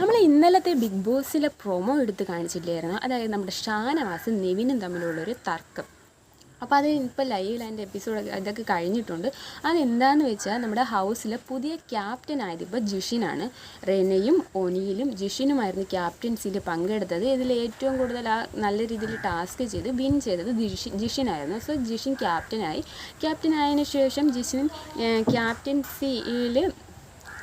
നമ്മൾ ഇന്നലത്തെ big ബോസിലെ promo എടുത്ത് കാണിച്ചില്ലായിരുന്നു. അതായത് നമ്മുടെ ഷാനവാസും നിവിനും തമ്മിലുള്ളൊരു തർക്കം. അപ്പോൾ അത് ഇപ്പോൾ ലൈവിൽ അതിന്റെ എപ്പിസോഡ് ഇതൊക്കെ കഴിഞ്ഞിട്ടുണ്ട്. അതെന്താണെന്ന് വെച്ചാൽ നമ്മുടെ ഹൗസിലെ പുതിയ ക്യാപ്റ്റൻ ആയത് ഇപ്പോൾ ജിഷിനാണ്. റെനയും ഒനിയിലും ജിഷിനുമായിരുന്നു ക്യാപ്റ്റൻസിൽ പങ്കെടുത്തത്. ഇതിൽ ഏറ്റവും കൂടുതൽ ആ നല്ല രീതിയിൽ ടാസ്ക് ചെയ്ത് വിൻ ചെയ്തത് ജിഷി ജിഷിനായിരുന്നു. സോ ജിഷിൻ ക്യാപ്റ്റനായി ക്യാപ്റ്റൻ ആയതിനു ശേഷം ജിഷിൻ ക്യാപ്റ്റൻസിയിൽ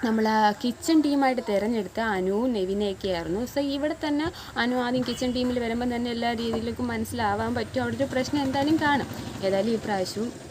നമ്മൾ കിച്ചൺ ടീമായിട്ട് തിരഞ്ഞെടുത്ത അനു നെവിനെയൊക്കെ ആയിരുന്നു. സോ ഇവിടെ തന്നെ അനു ആദ്യം കിച്ചൺ ടീമിൽ വരുമ്പോൾ തന്നെ എല്ലാ രീതിയിലേക്കും മനസ്സിലാവാൻ പറ്റും. അവിടെ ഒരു പ്രശ്നം എന്തായാലും കാണും. ഏതായാലും ഈ പ്രാവശ്യവും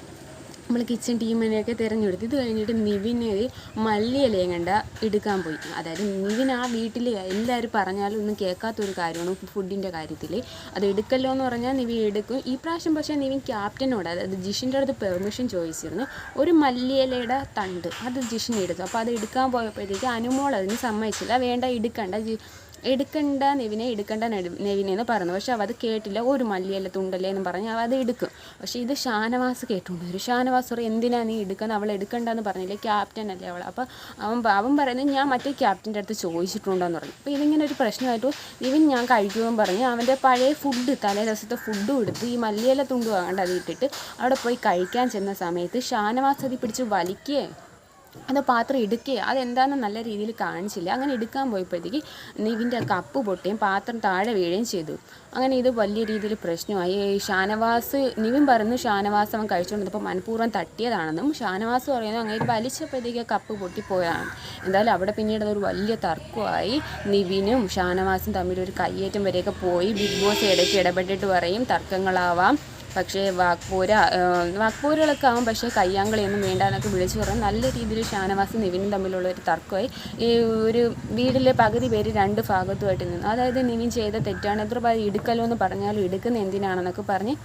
നമ്മൾ കിച്ചൺ ടീമിനെയൊക്കെ തിരഞ്ഞെടുത്ത് ഇത് കഴിഞ്ഞിട്ട് നിവിന് മല്ലിയിലയും കണ്ട എടുക്കാൻ പോയി. അതായത് നിവിൻ ആ വീട്ടിൽ എല്ലാവരും പറഞ്ഞാലും ഒന്നും കേൾക്കാത്തൊരു കാര്യമാണ് ഫുഡിന്റെ കാര്യത്തിൽ അത് എടുക്കല്ലോ എന്ന് പറഞ്ഞാൽ നിവി എടുക്കും. ഈ പ്രാവശ്യം പക്ഷേ നിവിൻ ക്യാപ്റ്റനോട് അതായത് ജിഷിന്റെ അടുത്ത് പെർമിഷൻ ചോദിച്ചിരുന്നു. ഒരു മല്ലിയിലയുടെ തണ്ട് അത് ജിഷിൻ എടുത്തു. അപ്പോൾ അത് എടുക്കാൻ പോയപ്പോഴത്തേക്ക് അനുമോൾ അതിന് സമ്മതിച്ചില്ല. വേണ്ട എടുക്കണ്ട ജി എടുക്കണ്ട നെവിനെ എടുക്കണ്ട നെവിനെ എന്ന് പറഞ്ഞു. പക്ഷെ അവ അത് കേട്ടില്ല. ഒരു മല്ലിയല്ല തുണ്ടല്ലേ എന്ന് പറഞ്ഞ് അവ അത് എടുക്കും. പക്ഷേ ഇത് ഷാനവാസ് കേട്ടുകൊണ്ട് ഒരു ഷാനവാസ് പറയും എന്തിനാ നീ എടുക്കുന്നത് അവൾ എടുക്കണ്ടെന്ന് പറഞ്ഞില്ലേ? ക്യാപ്റ്റൻ അല്ലേ അവൾ അപ്പോൾ അവൻ അവൻ പറയുന്നത് ഞാൻ മറ്റേ ക്യാപ്റ്റന്റെ അടുത്ത് ചോദിച്ചിട്ടുണ്ടോയെന്ന് പറഞ്ഞു. അപ്പോൾ ഇതിങ്ങനെ ഒരു പ്രശ്നമായിട്ട് ഇവൻ ഞാൻ കഴിക്കുമെന്ന് പറഞ്ഞ് അവന്റെ പഴയ ഫുഡ് തലേ ദിവസത്തെ ഫുഡും എടുത്ത് ഈ മല്ലിയില തുണ്ട് അത് ഇട്ടിട്ട് അവിടെ പോയി കഴിക്കാൻ ചെന്ന സമയത്ത് ഷാനവാസ് അതി പിടിച്ച് വലിക്കുകയെ അത് പാത്രം എടുക്കുക അതെന്താണെന്ന് നല്ല രീതിയിൽ കാണിച്ചില്ല. അങ്ങനെ എടുക്കാൻ പോയപ്പോഴത്തേക്ക് നിവിന്റെ കപ്പ് പൊട്ടുകയും പാത്രം താഴെ വീഴുകയും ചെയ്തു. അങ്ങനെ ഇത് വലിയ രീതിയിൽ പ്രശ്നമായി. ഷാനവാസ് നിവിൻ പറഞ്ഞു ഷാനവാസ് അവൻ കഴിച്ചുകൊണ്ടിരുന്നപ്പോൾ മനഃപൂർവം തട്ടിയതാണെന്നും ഷാനവാസ് പറയുന്നു അങ്ങനെ വലിച്ചപ്പോഴത്തേക്ക് കപ്പ് പൊട്ടിപ്പോയതാണ്. എന്തായാലും അവിടെ പിന്നീട് അതൊരു വലിയ തർക്കമായി. നിവിനും ഷാനവാസും തമ്മിൽ ഒരു കയ്യേറ്റം വരെയൊക്കെ പോയി. ബിഗ് ബോസ് ഇടയ്ക്ക് ഇടപെട്ടിട്ട് പറയും തർക്കങ്ങളാവാം. പക്ഷേ വാക്പൂര വാക്പൂരകളൊക്കെ ആവും പക്ഷേ കയ്യാങ്കളിയൊന്നും വേണ്ട എന്നൊക്കെ വിളിച്ചു പറഞ്ഞു നല്ല രീതിയിൽ ഷാനവാസും നിവിനും തമ്മിലുള്ള ഒരു തർക്കമായി. ഈ ഒരു വീടിലെ പകുതി പേര് രണ്ട് ഭാഗത്തുമായിട്ട് നിന്നു. അതായത് നിവിൻ ചെയ്ത തെറ്റാണ് എത്ര പേർ എടുക്കലോ എന്ന് പറഞ്ഞാലും എടുക്കുന്ന എന്തിനാണെന്നൊക്കെ പറഞ്ഞ്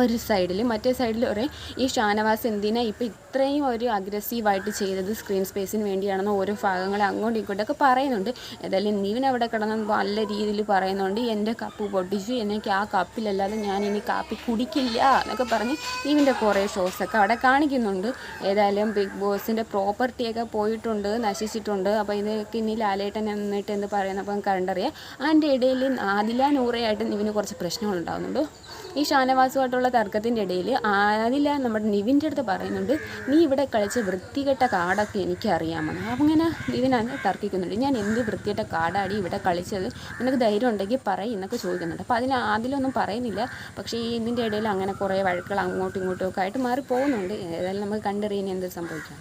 ഒരു സൈഡിൽ മറ്റേ സൈഡിൽ ഒരു ഈ ഷാനവാസ് എന്തിനാ ഇപ്പോൾ ഇത്രയും ഒരു അഗ്രസീവായിട്ട് ചെയ്തത് സ്ക്രീൻ സ്പേസിന് വേണ്ടിയാണെന്ന് ഓരോ ഭാഗങ്ങൾ അങ്ങോട്ടും ഇങ്ങോട്ടൊക്കെ പറയുന്നുണ്ട്. ഏതായാലും നീവിൻ അവിടെ കിടന്ന് നല്ല രീതിയിൽ പറയുന്നുണ്ട് എന്റെ കപ്പ് പൊട്ടിച്ചു എനിക്ക് ആ കപ്പിലല്ലാതെ ഞാൻ ഇനി കാപ്പി കുടിക്കില്ല എന്നൊക്കെ പറഞ്ഞ് നീവിന്റെ കുറേ ഷോസൊക്കെ അവിടെ കാണിക്കുന്നുണ്ട്. ഏതായാലും ബിഗ് ബോസിന്റെ പ്രോപ്പർട്ടിയൊക്കെ പോയിട്ടുണ്ട് നശിച്ചിട്ടുണ്ട്. അപ്പോൾ ഇതൊക്കെ ഇനി ലാലേട്ടൻ എന്നിട്ട് എന്ന് പറയുന്നപ്പം കണ്ടറിയാം. അതിന്റെ ഇടയിൽ ആദില നൂറയായിട്ട് നീവിന് കുറച്ച് പ്രശ്നങ്ങളുണ്ടാകുന്നുണ്ട് ഈ ഷാനവാസുമായിട്ടുള്ള തർക്കത്തിന്റെ ഇടയിൽ അതിൽ നമ്മുടെ നിവിന്റെ അടുത്ത് പറയുന്നുണ്ട് നീ ഇവിടെ കളിച്ച വൃത്തികെട്ട കാടൊക്കെ എനിക്കറിയാമെന്ന്. അങ്ങനെ നിവിനാണ് തർക്കിക്കുന്നുണ്ട് ഞാൻ എന്ത് വൃത്തികെട്ട കാടാടി ഇവിടെ കളിച്ചത്? നിനക്ക് ധൈര്യം ഉണ്ടെങ്കിൽ പറയും എന്നൊക്കെ ചോദിക്കുന്നുണ്ട്. അപ്പോൾ അതിന് അതിലൊന്നും പറയുന്നില്ല പക്ഷേ ഈ ഇതിന്റെ ഇടയിൽ അങ്ങനെ കുറേ വഴക്കുകൾ അങ്ങോട്ടും ഇങ്ങോട്ടും ഒക്കെ ആയിട്ട് മാറി പോകുന്നുണ്ട് ഏതായാലും നമുക്ക് കണ്ടറിയാൻ എന്ത് സംഭവിക്കാം